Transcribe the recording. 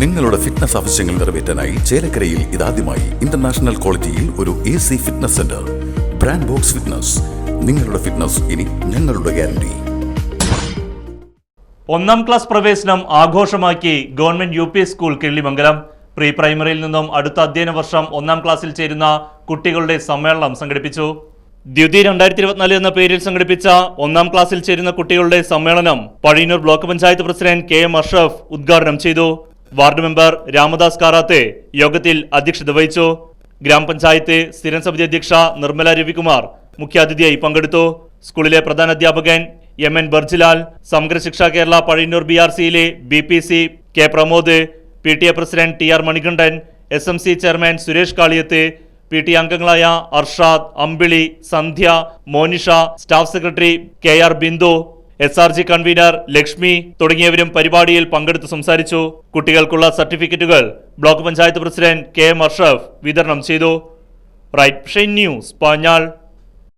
നിങ്ങളുടെ ഫിറ്റ്നസ് ആവശ്യങ്ങൾ നിറവേറ്റാനായി ചേലക്കരയിൽ ഇതാദ്യമായി ഇന്റർനാഷണൽ ക്വാളിറ്റിയിൽ ഒരു A C fitness centre brand box fitness നിങ്ങളുടെ ഫിറ്റ്നസ് ഇനി ഞങ്ങളുടെ ഗ്യാരണ്ടി ഒന്നാം ക്ലാസ് പ്രവേശനം ആഘോഷമാക്കി government U P school Killimangalam. Pre പ്രൈമറിയിൽ നിന്നും അടുത്ത അധ്യയന വർഷം ഒന്നാം ക്ലാസ്സിൽ ചേരുന്ന കുട്ടികളുടെ സമ്മേളനം സംഘടിപ്പിച്ചു. ദ്യുതി രണ്ടായിരത്തി ഇരുപത്തിനാല് എന്ന പേരിൽ സംഘടിപ്പിച്ച ഒന്നാം ക്ലാസ്സിൽ ചേരുന്ന കുട്ടികളുടെ സമ്മേളനം Pazhayannur block panchayat president K M Ashraf ഉദ്ഘാടനം ചെയ്തു. വാർഡ് മെമ്പർ രാമദാസ് കാറാത്തെ യോഗത്തിൽ അധ്യക്ഷത വഹിച്ചു. ഗ്രാമപഞ്ചായത്ത് സ്ഥിരം സമിതി അധ്യക്ഷ നിർമ്മല രവികുമാർ മുഖ്യാതിഥിയായി പങ്കെടുത്തു. സ്കൂളിലെ പ്രധാന അധ്യാപകൻ M N Barjilal Samagra Shiksha Kerala Pazhayannur B R സിയിലെ B P C K Pramod P T A president T R Manikandan S M C chairman Suresh Kaliyath P T അംഗങ്ങളായ Arshad Ambili Sandhya Monisha staff secretary K R Bindu S R G convenor Lakshmi തുടങ്ങിയവരും പരിപാടിയിൽ പങ്കെടുത്ത് സംസാരിച്ചു. കുട്ടികൾക്കുള്ള സർട്ടിഫിക്കറ്റുകൾ block panchayat president K M Arshaf വിതരണം ചെയ്തു. Right news Panjal.